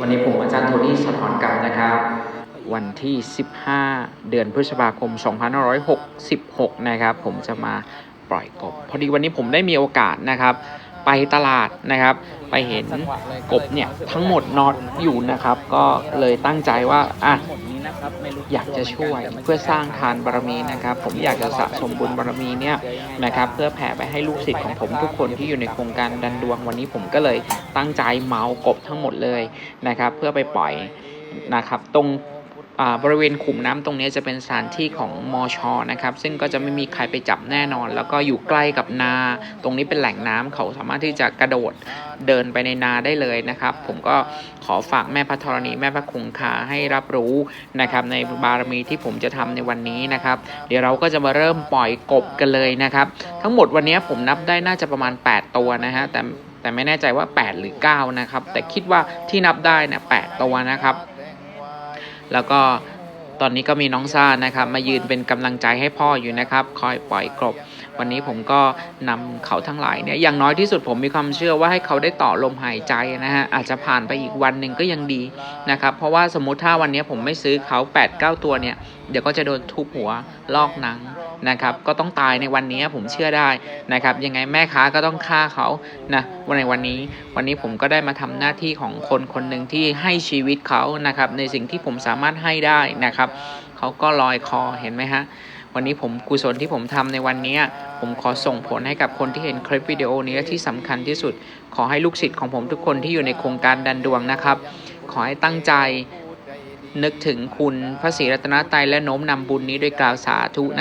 วันนี้ผมอาจารย์โทนี่สะท้อนกรรมนะครับ วันที่ 15 เดือนพฤษภาคม 2566 นะครับ ผมจะมาปล่อยกบ พอดีวันนี้ผมได้มีโอกาสนะครับไปตลาดนะครับ ไปเห็นกบเนี่ยทั้งหมดนอนอยู่นะครับ ก็เลยตั้งใจว่าอะ อยากจะช่วยเพื่อสร้างทานบารมีนะครับ ผมอยากจะสะสมบุญบารมีเนี่ยนะครับเพื่อแผ่ไปให้ลูกศิษย์ของผมทุกคนที่อยู่ในโครงการดันดวงวันนี้ผมก็เลยตั้งใจเหมากบทั้งหมดเลยนะครับ เพื่อไปปล่อยนะครับตรงอ่า บริเวณขุมน้ำตรงนี้จะเป็นสถานที่ของมอชอนะครับซึ่งก็จะไม่มีใครไปจับแน่นอน แล้วก็อยู่ใกล้กับนา ตรงนี้เป็นแหล่งน้ำเขาสามารถที่จะกระโดดเดินไปในนาได้เลยนะครับ ผมก็ขอฝากแม่พระธรณีแม่พระคงคาให้รับรู้นะครับในบารมีที่ผมจะทำในวันนี้นะครับ เดี๋ยวเราก็จะมาเริ่มปล่อยกบกันเลยนะครับ ทั้งหมดวันนี้ผมนับได้น่าจะประมาณ 8 ตัวนะฮะแต่แต่ไม่แน่ใจว่า 8 หรือ 9 นะครับ แต่คิดว่าที่นับได้นี่ย8ตัวนะครับ แล้วก็ตอนนี้ก็มีน้องซ่านะครับ มายืนเป็นกำลังใจให้พ่ออยู่นะครับ คอยปล่อยกลบ วันนี้ผมก็นำเขาทั้งหลายเนี่ยอย่างน้อยที่สุดผมมีความเชื่อว่าให้เขาได้ต่อลมหายใจนะฮะอาจจะผ่านไปอีกวันหนึ่งก็ยังดีนะครับเพราะว่าสมมุติถ้าวันนี้ผมไม่ซื้อเขา 8 9 ตัวเนี่ยเดี๋ยวก็จะโดนทุบหัวลอกหนังนะครับก็ต้องตายในวันนี้ผมเชื่อได้นะครับยังไงแม่ค้าก็ต้องฆ่าเขานะวันในวันนี้ วันนี้ผมก็ได้มาทำหน้าที่ของคนคนหนึ่งที่ให้ชีวิตเขานะครับในสิ่งที่ผมสามารถให้ได้นะครับเขาก็ลอยคอเห็นไหมฮะ วันนี้ผมกุศลที่ผมทำในวันนี้ ผมขอส่งผลให้กับคนที่เห็นคลิปวิดีโอนี้และที่สำคัญที่สุด ขอให้ลูกศิษย์ของผมทุกคนที่อยู่ในโครงการดันดวงนะครับ ขอให้ตั้งใจนึกถึงคุณพระศรีรัตนตรัยและโน้มนำบุญนี้ด้วยกล่าวสาธุนะ